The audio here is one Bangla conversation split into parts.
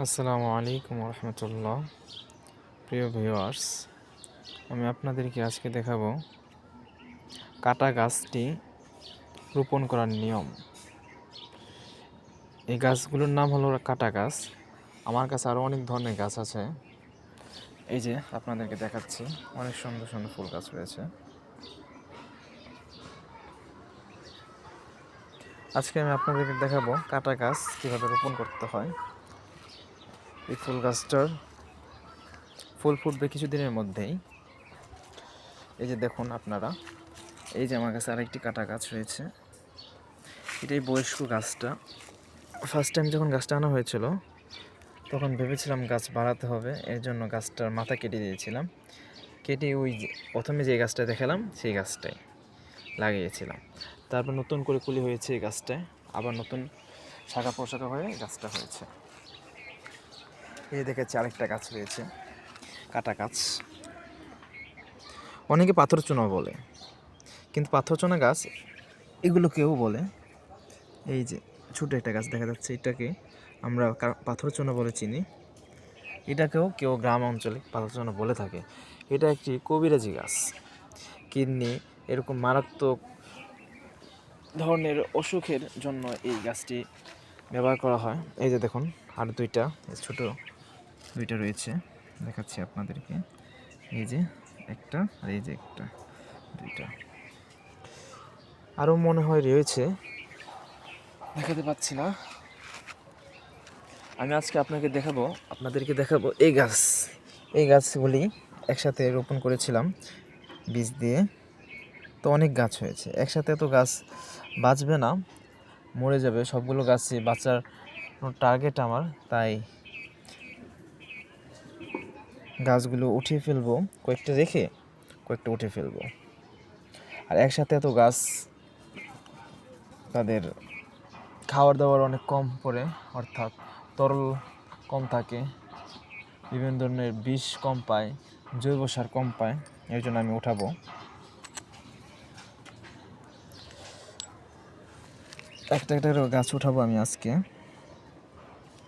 আসসালামু আলাইকুম রহমতুল্লাহ প্রিয় ভিউয়ার্স, আমি আপনাদেরকে আজকে দেখাবো কাটা গাছটি রোপণ করার নিয়ম। এই গাছগুলোর নাম হলো কাটা গাছ। আমার কাছে আরও অনেক ধরনের গাছ আছে। এই যে আপনাদেরকে দেখাচ্ছি, অনেক সুন্দর সুন্দর ফুল গাছ রয়েছে। আজকে আমি আপনাদেরকে দেখাবো কাটা গাছ কীভাবে রোপণ করতে হয়। এই ফুল গাছটার ফুল ফুটবে কিছুদিনের মধ্যেই। এই যে দেখুন আপনারা, এই যে আমার কাছে আরেকটি কাটা গাছ রয়েছে। এটাই বয়স্ক গাছটা। ফার্স্ট টাইম যখন গাছটা আনা হয়েছিল, তখন ভেবেছিলাম গাছ বাড়াতে হবে, এর জন্য গাছটার মাথা কেটে দিয়েছিলাম। কেটে ওই প্রথমে যে গাছটা দেখালাম, সেই গাছটাই লাগিয়েছিলাম। তারপর নতুন করে কুলি হয়েছে এই গাছটায়, আবার নতুন শাখা পোশাখা হয়ে গাছটা হয়েছে। এই দেখেছি আরেকটা গাছ রয়েছে, কাটা গাছ। অনেকে পাথর চুনা বলে, কিন্তু পাথর চুনা গাছ এগুলো কেউ বলে। এই যে ছোটো একটা গাছ দেখা যাচ্ছে, এটাকে আমরা পাথর চুনা বলে চিনি। এটাকেও কেউ গ্রাম অঞ্চলে পাথর চুনা বলে থাকে। এটা একটি কবিরাজি গাছ। কিডনি এরকম মারাত্মক ধরনের অসুখের জন্য এই গাছটি ব্যবহার করা হয়। এই যে দেখুন, আর দুইটা ছোট দুইটা রয়েছে। দেখাচ্ছি আপনাদেরকে। এই যে একটা আর এই যে একটা, দুইটা। আরও মনে হয় রয়েছে। দেখাতে পাচ্ছি না। আমি আজকে আপনাকে দেখাবো, আপনাদেরকে দেখাবো এই গাছ। এই গাছগুলি একসাথে রোপণ করেছিলাম বীজ দিয়ে। তো অনেক গাছ হয়েছে। একসাথে এত গাছ বাঁচবে না, মরে যাবে। সবগুলো গাছই বাঁচার টার্গেট আমার, তাই গাছগুলো উঠিয়ে ফেলব, কয়েকটা রেখে কয়েকটা উঠে ফেলব। আর একসাথে এত গাছ তাদের খাওয়ার দাওয়ার অনেক কম পড়ে, অর্থাৎ তরল কম থাকে, বিভিন্ন ধরনের বিষ কম পায়, জৈব সার কম পায় এর জন্য আমি উঠাবো। একটা একটা গাছ উঠাবো আমি আজকে।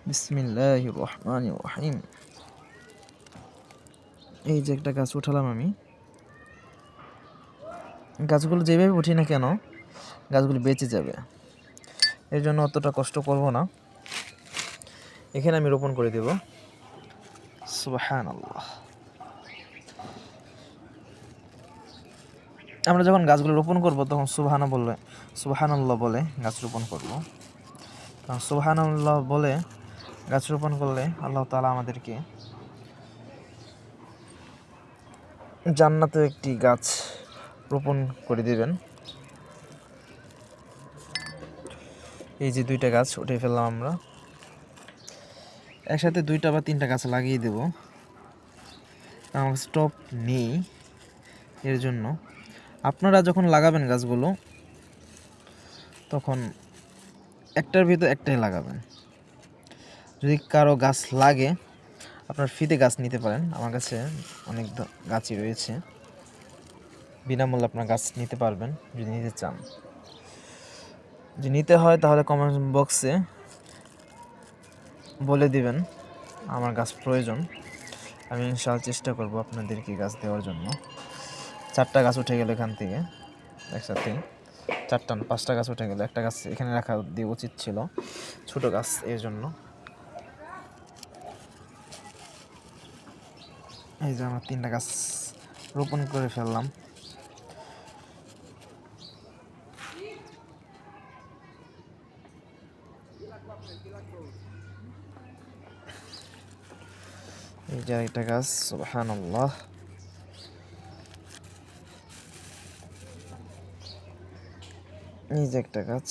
বিসমিল্লাহ রহমান রহিম। এই যে একটা গাছ উঠালাম আমি। গাছগুলো যেভাবে উঠি না কেন, গাছগুলো বেঁচে যাবে। এর জন্য অতটা কষ্ট করব না। এখানে আমি রোপণ করে দেব। সুবাহান আমরা যখন গাছগুলো রোপণ করব, তখন সুবাহানা বললে সুবাহান আল্লাহ বলে গাছ রোপণ করব। কারণ সুবাহান আল্লাহ বলে গাছ রোপণ করলে আল্লাহ তালা আমাদেরকে জান্নাতে একটি গাছ রোপণ করে দিবেন। এই যে দুইটা গাছ উঠে ফেললাম আমরা। একসাথে দুইটা বা তিনটা গাছ লাগিয়ে দেব। আমার স্টপ নেই এর জন্য। আপনারা যখন লাগাবেন গাছগুলো, তখন একটার ভিতর একটাই লাগাবেন। যদি কারও গাছ লাগে আপনার ফ্রিতে গাছ নিতে পারেন। আমার কাছে অনেক গাছই রয়েছে। বিনামূল্যে আপনার গাছ নিতে পারবেন, যদি নিতে চান। যদি নিতে হয়, তাহলে কমেন্ট বক্সে বলে দিবেন আমার গাছ প্রয়োজন। আমি ইনশাল চেষ্টা করব আপনাদেরকে গাছ দেওয়ার জন্য। চারটা গাছ উঠে গেল এখান থেকে একসাথে। চারটা পাঁচটা গাছ উঠে গেল। একটা গাছ এখানে রাখা দিয়ে উচিত ছিল, ছোট গাছ এর জন্য। এই যে আমার তিনটা গাছ রোপণ করে ফেললাম। এই যে একটা গাছ সুবহান আল্লাহ এই যে একটা গাছ।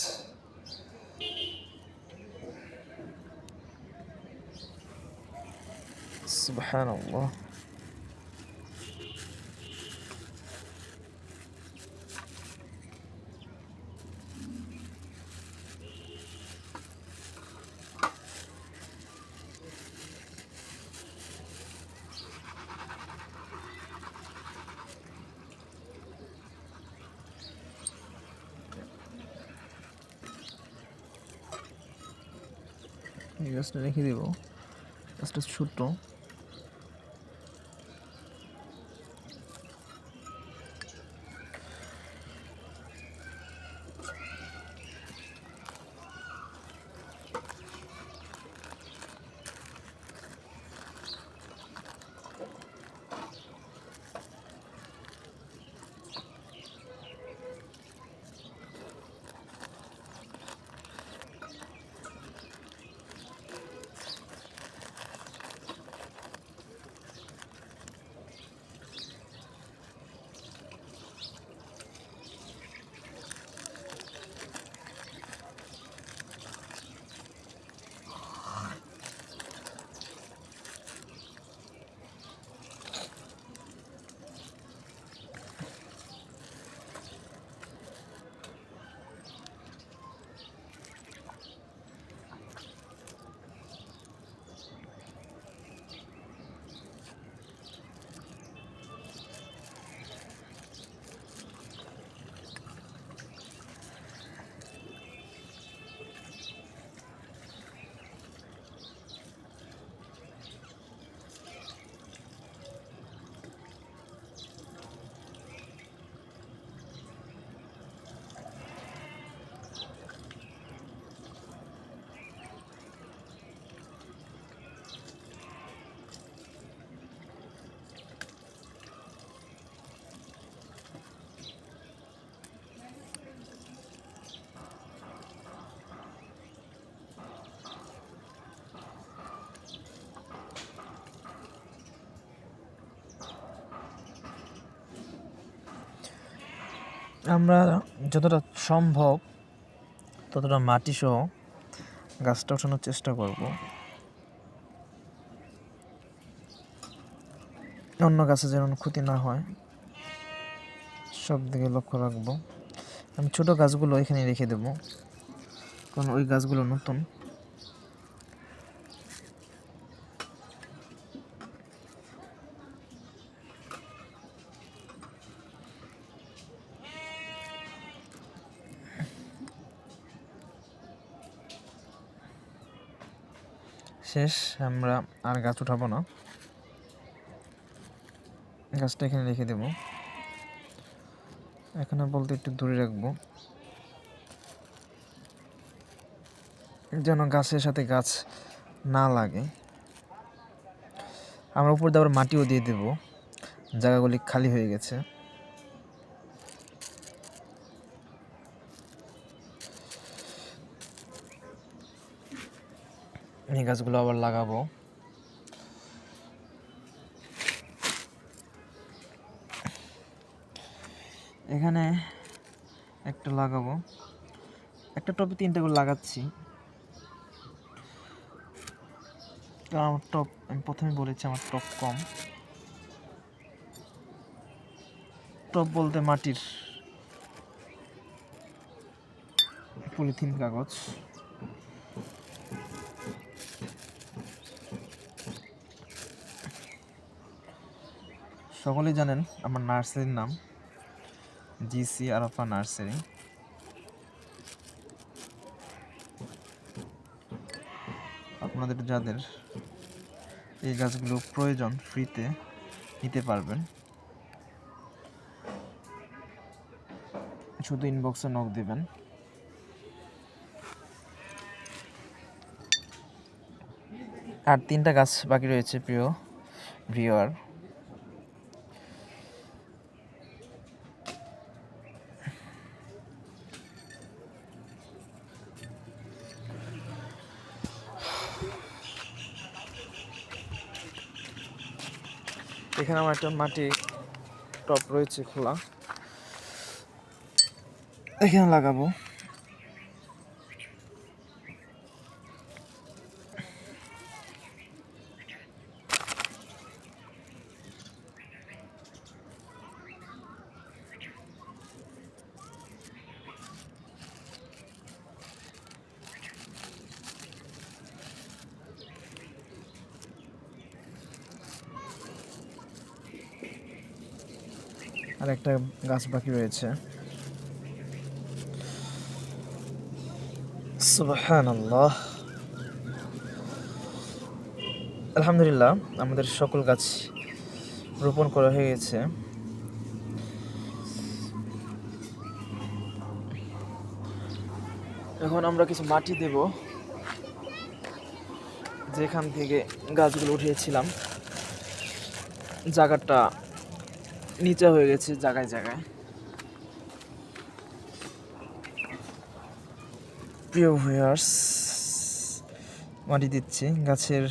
সুবহান আল্লাহ এই গাছটা রেখে দিব। গাছটা ছোট্ট আমরা যতটা সম্ভব, ততটা মাটি সহ গাছটা ওঠানোর চেষ্টা করব। অন্য গাছে যেন ক্ষতি না হয় সব দিকে লক্ষ্য রাখব। আমি ছোট গাছগুলো এখানে রেখে দেবো, কারণ ওই গাছগুলো নতুন। শেষ, আমরা আর গাছ উঠাবো না। গাছটা এখানে রেখে দেব। এখানে বলতে একটু দূরে রাখব। যেন গাছের সাথে গাছ না লাগে। আমরা উপর দিয়ে আবার মাটিও দিয়ে দেব। জায়গাগুলি খালি হয়ে গেছে। এই গাছগুলো আবার লাগাবো। এখানে একটা লাগাবো। একটা টপে তিনটা করে লাগাচ্ছি। আমার টপ আমি প্রথমে বলেছি আমার টপ কম। টপ বলতে মাটির পলিথিন কাগজ। সকলেই জানেন আমার নার্সারির নাম, জিসি আরাফা নার্সারি। আপনাদের যাদের এই গাছগুলো প্রয়োজন ফ্রিতে নিতে পারবেন। শুধু ইনবক্সে নক দিবেন। আর তিনটা গাছ বাকি রয়েছে, প্রিয় ভিওয়ার এখানে আমার একটা মাটি টপ রয়েছে খোলা। এখানে লাগাবো। আর একটা গাছ বাকি রয়েছে। আলহামদুলিল্লাহ, আমাদের সকল গাছ রোপণ করা হয়ে গেছে। এখন আমরা কিছু মাটি দেব, যেখান থেকে গাছগুলো উঠিয়েছিলাম। জায়গাটা নিচে হয়ে গেছে জায়গায় জায়গায়। প্রিয় ভিউয়ার্স মাটি দিচ্ছি, গাছের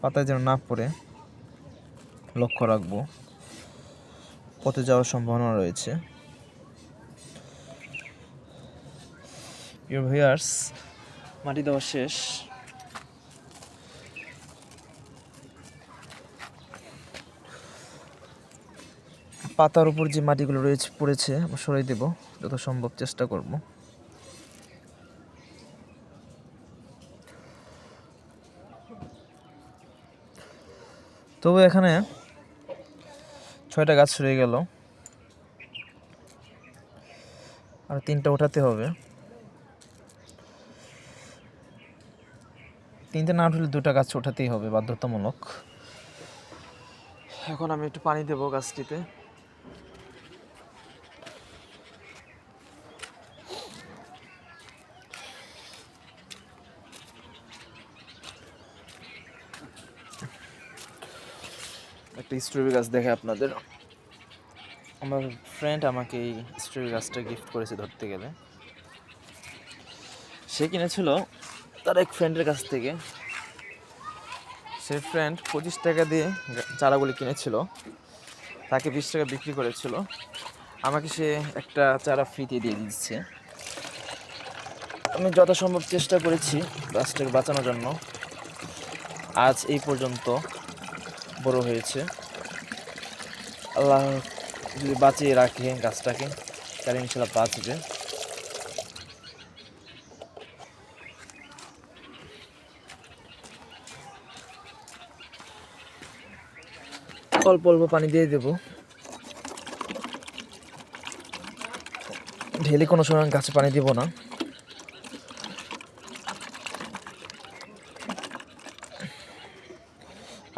পাতায় যেন না পড়ে, লক্ষ্য রাখব। পথে যাওয়ার সম্ভাবনা রয়েছে। প্রিয় ভিউয়ার্স মাটি দেওয়া শেষ। পাতার উপর যে মাটিগুলো রয়েছে, পড়েছে, আমরা সরিয়ে দেব যত সম্ভব চেষ্টা করব। তবে এখানে ছয়টা গাছ সরে গেল। আর তিনটা ওঠাতে হবে। তিনটে না উঠলে দুটা গাছ ওঠাতেই হবে, বাধ্যতামূলক। এখন আমি একটু পানি দেবো গাছটিতে। একটা স্ট্রবেরি গাছ দেখে আপনাদের। আমার ফ্রেন্ড আমাকে এই স্ট্রবেরি গাছটা গিফট করেছে ধরতে গেলে। সে কিনেছিল তার এক ফ্রেন্ডের কাছ থেকে। সে ফ্রেন্ড পঁচিশ টাকা দিয়ে চারাগুলি কিনেছিল। তাকে বিশ টাকা বিক্রি করেছিল। আমাকে সে একটা চারা ফ্রিতে দিয়ে দিচ্ছে। আমি যথাসম্ভব চেষ্টা করেছি গাছটাকে বাঁচানোর জন্য। আজ এই পর্যন্ত। বড় হয়েছে। আল্লাহ যদি বাঁচিয়ে রাখে গাছটাকে, তাহলে ইনশাল্লাহ বাঁচবে। অল্প অল্প পানি দিয়ে দেব। ঢেলে কোনো সময় গাছে পানি দিব না।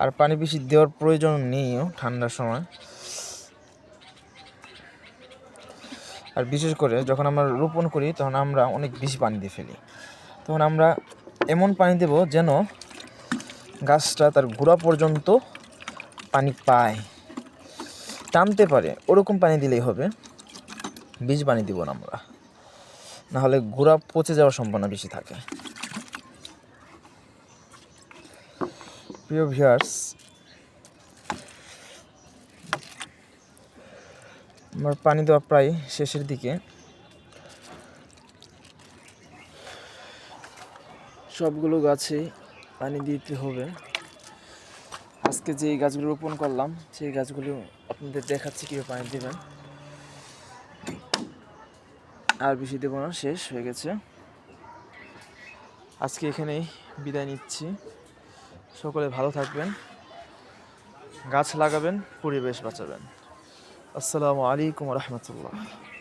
আর পানি বেশি দেওয়ার প্রয়োজন নেইও ঠান্ডার সময়। আর বিশেষ করে যখন আমরা রোপণ করি, তখন আমরা অনেক বেশি পানি দিয়ে ফেলি। তখন আমরা এমন পানি দেব যেন গাছটা তার গোড়া পর্যন্ত পানি পায়। টানতে পারে, ওরকম পানি দিলেই হবে। বীজ পানি দিব না আমরা। নাহলে গোড়া পচে যাওয়ার সম্ভাবনা বেশি থাকে। প্রিয় ভিউয়ার্স, আমার পানি দেওয়া প্রায় শেষের দিকে। সবগুলো গাছে পানি দিতে হবে। আজকে যে গাছগুলো রোপণ করলাম, সেই গাছগুলো আপনাদের দেখাচ্ছি কীভাবে পানি দেবেন। আর বেশি দেবো না, শেষ হয়ে গেছে। আজকে এখানেই বিদায় নিচ্ছি। সকলে ভালো থাকবেন। গাছ লাগাবেন পরিবেশ বাঁচাবেন। আসসালামু আলাইকুম রহমতুল্লাহ।